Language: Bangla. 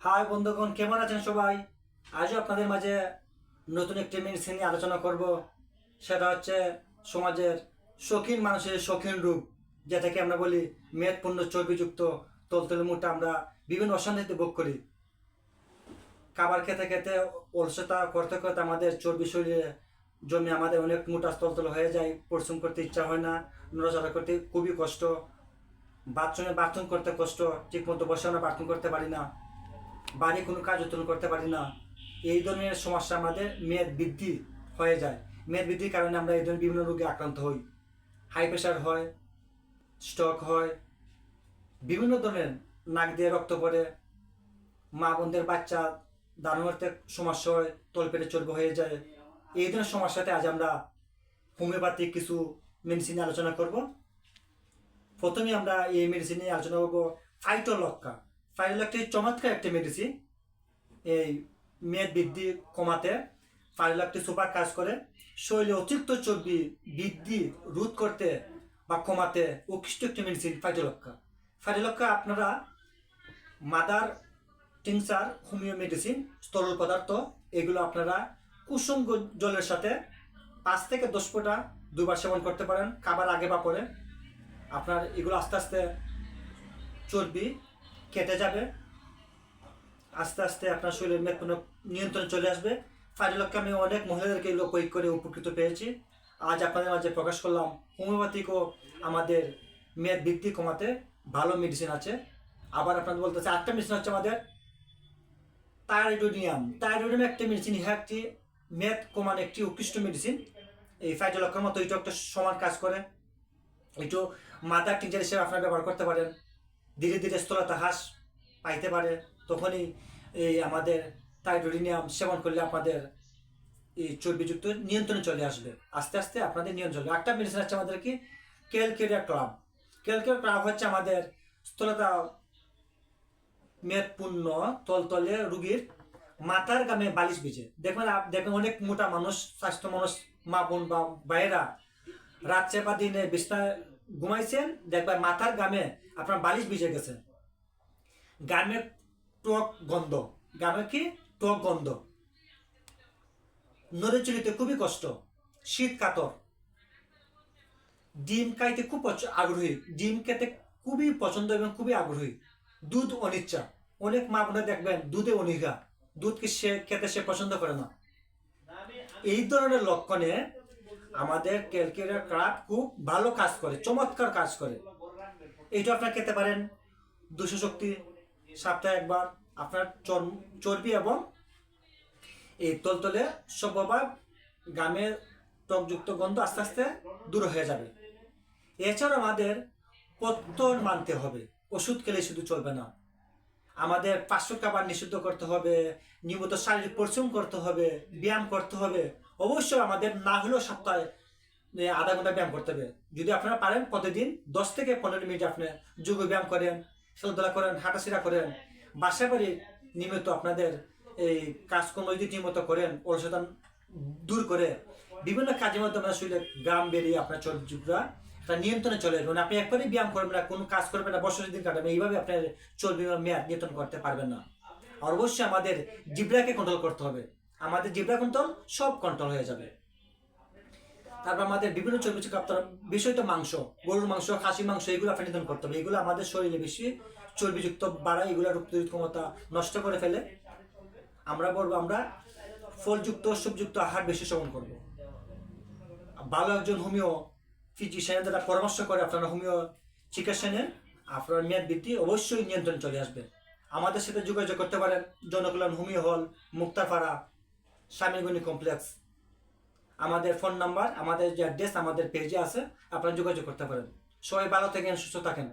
হাই বন্ধুগণ, কেমন আছেন সবাই? আজও আপনাদের মাঝে নতুন একটি মেডিসিন নিয়ে আলোচনা করব। সেটা হচ্ছে সমাজের শৌখিন মানুষের শৌখিন রূপ, যেটাকে আমরা বলি মেদপূর্ণ চর্বিযুক্ত, তলতলে মুটা আমরা বিভিন্ন অশান্তিতে ভোগ করি। খাবার খেতে খেতে অলসতা করতে করতে আমাদের চর্বি শরীরে জমে আমাদের অনেক মোটা তলতল হয়ে যায়, পরিশ্রম করতে ইচ্ছা হয় না, নড়াচড়া করতে খুবই কষ্ট, বাথরুমে বাথরুম করতে কষ্ট ঠিক মতো বসে আমরা বাথরুম করতে পারি না। বাড়ি কোনো কাজ উত্তোলন করতে পারি না। এই ধরনের সমস্যা আমাদের মেদ বৃদ্ধি হয়ে যায়। মেদ বৃদ্ধির কারণে আমরা এই ধরনের বিভিন্ন রোগে আক্রান্ত হই। হাই প্রেশার হয়, স্ট্রোক হয়, বিভিন্ন ধরনের নাক দিয়ে রক্ত পড়ে, মা বোনদের বাচ্চা দাঁড়ানো করতে সমস্যা হয়, তলপেটে চর্বি হয়ে যায়। এই ধরনের সমস্যাতে আজ আমরা হোমিওপ্যাথিক কিছু মেডিসিন আলোচনা করব। প্রথমে আমরা এই মেডিসিন নিয়ে আলোচনা করব ফাইটোলক্কা। ফাইটোলক্কা চমৎকার একটি মেডিসিন এই মেদ বৃদ্ধি কমাতে ফাইটোলক্কা সুপার কাজ করে। শরীরে অতিরিক্ত চর্বি বৃদ্ধি রোধ করতে বা কমাতে উৎকৃষ্ট একটি মেডিসিন ফাইটোলক্কা ফাইটোলক্কা আপনারা মাদার টিংসার হোমিও মেডিসিন তরল পদার্থ, এগুলো আপনারা কুসুম জলের সাথে পাঁচ থেকে দশ ফোঁটা দুবার সেবন করতে পারেন। খাবার আগে বা পরে। আপনার এগুলো আস্তে আস্তে চর্বি কেটে যাবে। আস্তে আস্তে আপনার শরীরের কোনো নিয়ন্ত্রণে চলে আসবে। ফাইডলকে আমি অনেক মহিলাদেরকে প্রয়োগ করে উপকৃত পেয়েছি। আজ আপনাদের মাঝে প্রকাশ করলাম, হোমিওপ্যাথিকও আমাদের মেদ বৃদ্ধি কমাতে ভালো মেডিসিন আছে। আবার আপনাদের বলতে চাই আটটা মেডিসিন হচ্ছে আমাদের থাইরয়েডিয়াম থাইরয়েডিয়াম একটা মেডিসিন ইহা একটি মেদ কমান একটি উৎকৃষ্ট মেডিসিন এই ফাইটোলক্ষের মতো এটা একটা সমান কাজ করে। একটু মাথা টিচার হিসেবে আপনারা ব্যবহার করতে পারেন। ধীরে ধীরে স্থলতা হ্রাস পাইতে পারে, তখনই এই আমাদের থাইরয়েডিয়াম সেবন করলে আপনাদের এই চর্বিযুক্ত নিয়ন্ত্রণে চলে আসবে। আস্তে আস্তে আপনাদের নিয়ন্ত্রণ চলে একটা মেডিসিন আছে আমাদের কি? Calcarea club. ক্যালকেরিয়া ক্লাব হচ্ছে আমাদের স্থলতা মেদপূর্ণ, তলতলে রুগীর মাথার গামে বালিশ বিজে। দেখবেন দেখবেন অনেক মোটা মানুষ স্বাস্থ্য মানুষ মা বোন বা ভাইয়েরা রাত চেপা দিনে বিছনায় ঘুমাইছেন দেখবেন মাথার গামে আপনার বালিশ ভিজে গেছে। গামে টক গন্ধ। গামে কি? টক গন্ধ। নড়ে চলিতে খুবই কষ্ট। শীত কাতর। ডিম খাইতে খুব আগ্রহী। ডিম খেতে খুবই পছন্দ এবং খুবই আগ্রহী। দুধ অনিচ্ছা। অনেক মা বোনে দেখবেন দুধে অনীহা। দুধকে সে খেতে সে পছন্দ করে না। এই ধরনের লক্ষণে আমাদের ক্যালকুলেটর ক্রাফ খুব ভালো কাজ করে, চমৎকার কাজ করে। এইটা আপনার খেতে পারেন। দুশো শক্তি সপ্তাহে একবার। আপনার চর্বি এবং এই তলতলে সভ্যভাব গামের টকযুক্ত গন্ধ আস্তে আস্তে দূর হয়ে যাবে। এছাড়া আমাদের পত্তন মানতে হবে। ওষুধ খেলে শুধু চলবে না। আমাদের পাঁচশো খাবার নিষিদ্ধ করতে হবে, নিয়মিত শারীরিক পরিশ্রম করতে হবে, ব্যায়াম করতে হবে। অবশ্যই আমাদের না হলেও সপ্তাহে আধা ঘণ্টা ব্যায়াম করতে হবে। যদি আপনারা পারেন, প্রতিদিন দশ থেকে পনেরো মিনিট আপনি যোগ ব্যায়াম করেন, খেলাধুলা করেন হাঁটাছিড়া করেন। বাসা বাড়ি নিয়মিত আপনাদের এই কাজকর্ম যদি নিয়মিত করেন অলসতা দূর করে, বিভিন্ন কাজের মধ্যে আপনার শরীরে গ্রাম বেরিয়ে আপনার চর্বিটা একটা নিয়ন্ত্রণে চলে মানে আপনি একবারই ব্যায়াম করবেন না, কোনো কাজ করবেন না বছর দিন কাটাবেন, এইভাবে আপনার চর্বি মেয়াদ নিয়ন্ত্রণ করতে পারবেন না। আর অবশ্যই আমাদের জিব্রাকে কন্ট্রোল করতে হবে। আমাদের জিব্রা কন্ট্রোল সব কন্ট্রোল হয়ে যাবে। তারপর আমাদের বিভিন্ন চর্বি আপনার বিষয় তো মাংস, গরুর মাংস খাসি মাংস, এগুলো নিধন করতে হবে। এগুলো আমাদের শরীরে বেশি চর্বিযুক্ত বাড়ায় এগুলো প্রতিরোধ ক্ষমতা নষ্ট করে ফেলে। আমরা বলব আমরা ফলযুক্ত সবযুক্ত আহার বেশি সেবন করব। ভালো একজন হোমিও ফিজিশিয়ানের দ্বারা পরামর্শ করে আপনারা হোমিও চিকিৎসা নেন, আপনার মেয়াদ বৃদ্ধি অবশ্যই নিয়ন্ত্রণ চলে আসবে। আমাদের সাথে যোগাযোগ করতে পারেন, Janakalyan homeo hall Muktapara Swamigani complex আমাদের ফোন নাম্বার আমাদের যে অ্যাড্রেস আমাদের পেজে আছে। আপনারা যোগাযোগ করতে পারেন। সবাই ভালো থাকেন, সুস্থ থাকেন।